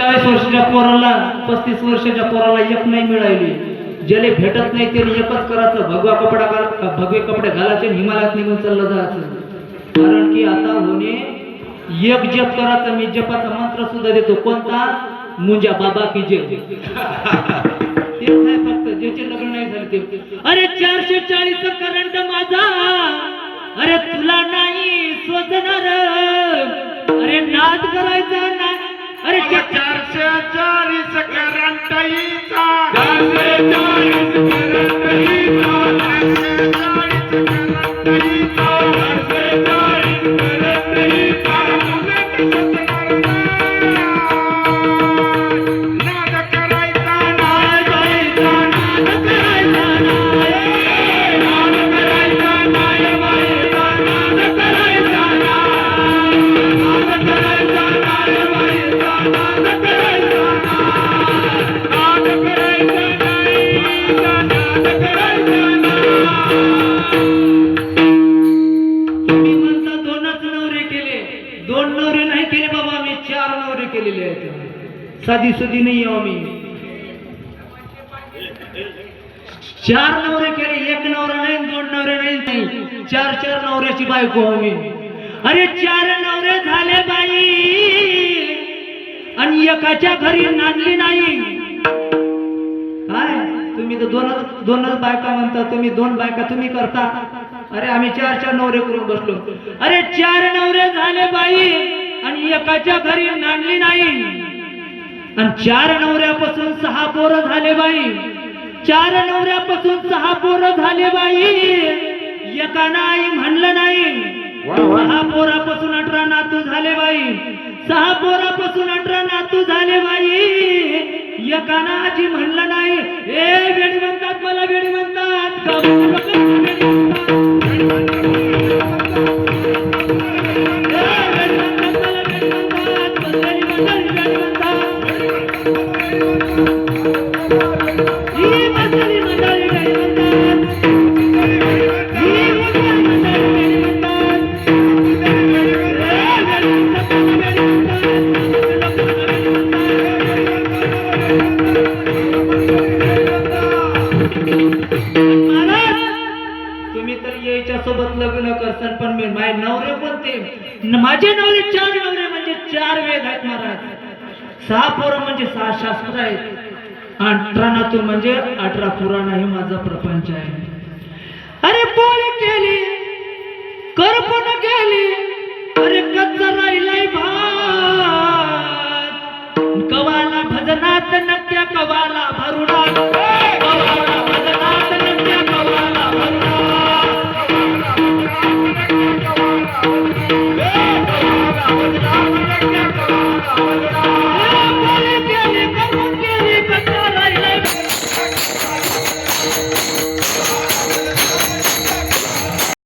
चाळीस वर्षाच्या पोराला पस्तीस वर्षाच्या पोराला एक नाही मिळाली. ज्याला भेटत नाही त्याने एकच करायचं भगवा कपडा भगवे कपडे घालायचे हिमालयात निघून चाललं जायचं. कारण की आता होणे एक जप करायचा मी जपाचा मंत्र सुद्धा देतो. कोणता? मुंजा बाबा की आहे फक्त ज्याचे लग्न नाही झाले ते. अरे चारशे चाळीस करंट माझा. अरे तुला नाही सोचणार अरे नाद करायचा ना अरे चाळीस करंटईचा. चाळीस करंटईचा. चार नवरे केलेले आहेत साधी सुधी नाही आम्ही हो चार नवरे केले एक नवरा नाही दोन नवरे नाही. चार चार नवऱ्याची बायको हो अरे चार नवरे झाले बाई. आणि एकाच्या घरी नांदली नाही. काय? तुम्ही तर दोनच दोनच बायका म्हणता तुम्ही दोन बायका तुम्ही करता. अरे आम्ही चार चार नवरे करून बसलो. अरे चार नवरे झाले बाई. आणि एकाच्या घरी नांदली नाही. आणि चार नवऱ्यापासून सहा पोरं झाले बाई. चार नवऱ्यापासून सहा पोरं झाले बाई. एका नाही म्हणलं नाही. सहा पोरापासून अठरा नातू झाले बाई. सहा पोरापासून अठरा नातू झाले बाई. एकाना आजी म्हणलं नाही. ए கண்கள் கண்கள் पण मी माझे नवरे कोणते? न- माझे नवरे चार नवरे म्हणजे चार वेद आहेत महाराज. सहा पोरं म्हणजे सहा शास्त्र आहेत. अठरा नातू म्हणजे अठरा पुराण हे माझा प्रपंच आहे. अरे बोल केली करपण केली अरे कच्चा राहिलाय भात. कवाला भजनात नक्या कवाला भरून Thank you.